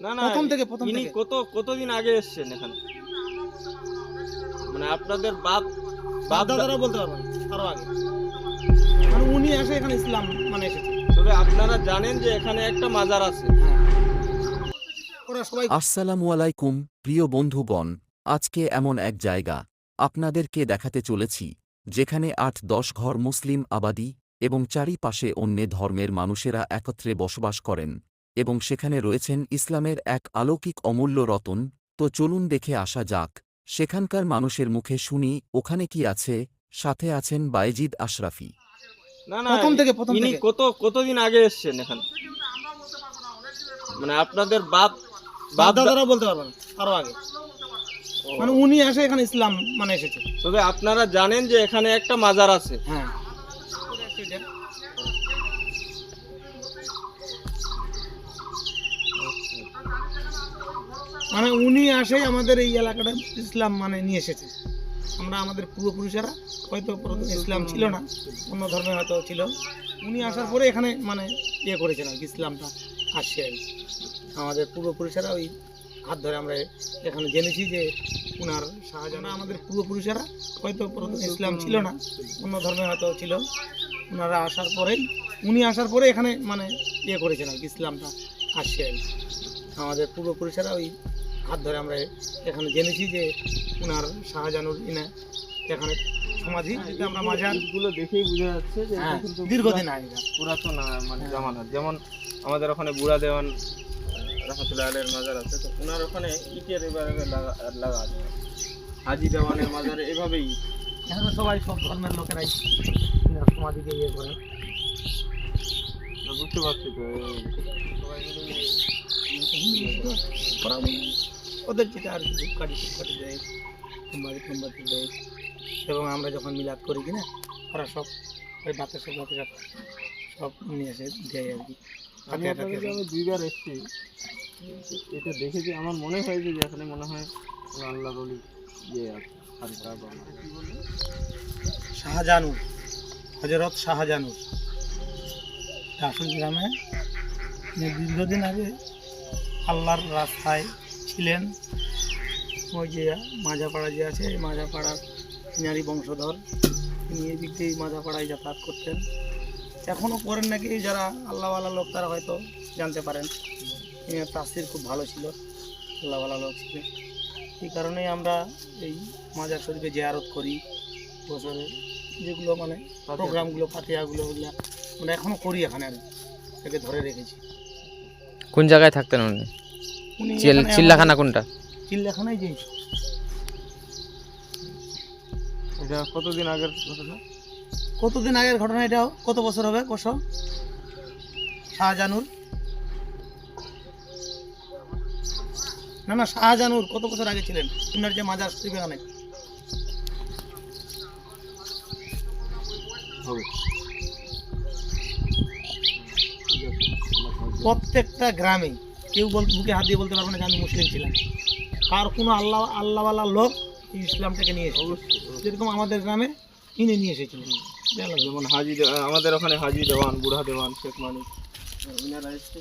না না প্রথম থেকে, প্রথম ইনি কত কতদিন আগে এসেছেন এখানে? মানে আপনাদের বাপ বাপ দাদারা বলতে পারবেন আরও আগে। মানে উনি এসে এখানে ইসলাম মানে এসেছে। তবে আপনারা জানেন যে এখানে একটা মাজার আছে। হ্যাঁ। ওরা সবাই আসসালামু আলাইকুম প্রিয় বন্ধুগণ আজকে এমন এক জায়গা আপনাদেরকে দেখাতে চলেছি যেখানে আট দশ ঘর মুসলিম আবাদি এবং চারিপাশে অন্য ধর্মের মানুষেরা একত্রে বসবাস করেন। এবং সেখানে রয়েছেন ইসলামের এক আলৌকিক অমূল্য রতন। তো চলুন দেখে আসা যাক সেখানকার মানুষের মুখে শুনি ওখানে কি আছে? সাথে আছেন বাইজিদ আশরাফি। না না প্রথম থেকে, প্রথম ইনি কত কতদিন আগে এসেছেন এখানে? মানে আপনাদের বাপ বাপ দাদারা বলতে পারবেন আরও আগে। মানে উনি এসে এখানে ইসলাম মানে এসেছে। তবে আপনারা জানেন যে এখানে একটা মাজার আছে। হ্যাঁ। মানে উনি আসে আমাদের এই এলাকাটা ইসলাম মানে নিয়ে এসেছে আমরা আমাদের পূর্বপুরুষেরা হয়তো ইসলাম ছিল না, অন্য ধর্মে হয়তো ছিল উনি আসার পরে এখানে মানে ইয়ে করেছেন আর কি, ইসলামটা আসছে আর। আমাদের পূর্বপুরুষেরা ওই হাত ধরে আমরা এখানে জেনেছি যে উনার শাহজাহান আমাদের পূর্বপুরুষেরা হয়তো প্রথমে ইসলাম ছিল না, অন্য ধর্মে হয়তো ছিল ওনারা আসার পরেই, উনি আসার পরে এখানে মানে ইয়ে করেছেন আর কি, ইসলামটা আসছে আর। আমাদের পূর্বপুরুষেরা ওই হাত ধরে আমরা এখানে জেনেছি যে উনার শাহজাহানুর ইনা এখানে সমাধি আমরা মাজারগুলো দেখেই বোঝা যাচ্ছে যে হ্যাঁ, দীর্ঘদিন আগে পুরাতন মানে। জামানার যেমন আমাদের ওখানে বুড়া দেওয়ান রহমতুল্লাহ আলের মাজার আছে তো ওনার ওখানে ইটের এবার লাগা লাগা আছে হাজি দেওয়ানের মাজারে এভাবেই এখানে সবাই সব ধর্মের লোকেরাই সমাধিকে ইয়ে করে বুঝতে পারছি তো সবাই মিলে। ওদের যেটা আর কি ধূপকাঠি টুপকাঠি দেয় মোমবাতি টোমবাতি দেয় এবং আমরা যখন মিলাদ করি কিনা ওরা সব ওই বাতাসে বাতাসে সব নিয়ে এসে দেয় আর কি। আমি দুইবার এসেছি। এটা দেখেছি আমার মনে হয় যে এখানে মনে হয় আল্লাহ রলি ইয়ে শাহজাহানুর হজরত শাহজাহানুর। রাসুল গ্রামে দীর্ঘদিন আগে আল্লাহর রাস্তায় ছিলেন। ওই যে মাঝাপাড়া যে আছে এই মাঝাপাড়ার নারী বংশধর তিনি এই দিক দিয়ে মাঝাপাড়ায় যাতায়াত করতেন। এখনও করেন নাকি যারা আল্লাহওয়ালা লোক তারা হয়তো জানতে পারেন। তাসির খুব ভালো ছিল আল্লাহওয়ালা লোক ছিলেন। এই কারণেই আমরা এই মাজার শরীফে জিয়ারত করি বছরে। যেগুলো মানে প্রোগ্রামগুলো ফাটিয়াগুলো ওগুলো আমরা এখনও করি এখানে আর থেকে ধরে রেখেছি। কোন জায়গায় থাকতেন উনি? চিল্লাখানা কোনটা? আমাদের চিল্লাখানায় যে এটা কতদিন আগের ঘটনা? কতদিন আগের ঘটনা এটা কত বছর হবে? কষ শাহজাহানুর না না শাহজাহানুর কত বছর আগে ছিলেন? উনার যে মাজার হবে। প্রত্যেকটা গ্রামে কেউ বল বুকে হাত দিয়ে বলতে পারবে না যে আমি মুসলিম ছিলাম। কার কোনো আল্লাহ আল্লাহওয়ালা লোক ইসলামটাকে নিয়ে এসেছে। যেরকম আমাদের গ্রামে কিনে নিয়ে এসেছিলেন। যেমন হাজি আমাদের ওখানে হাজি দেওয়ান বুড়া দেওয়ান শেখ মানিক। এনারা এসছে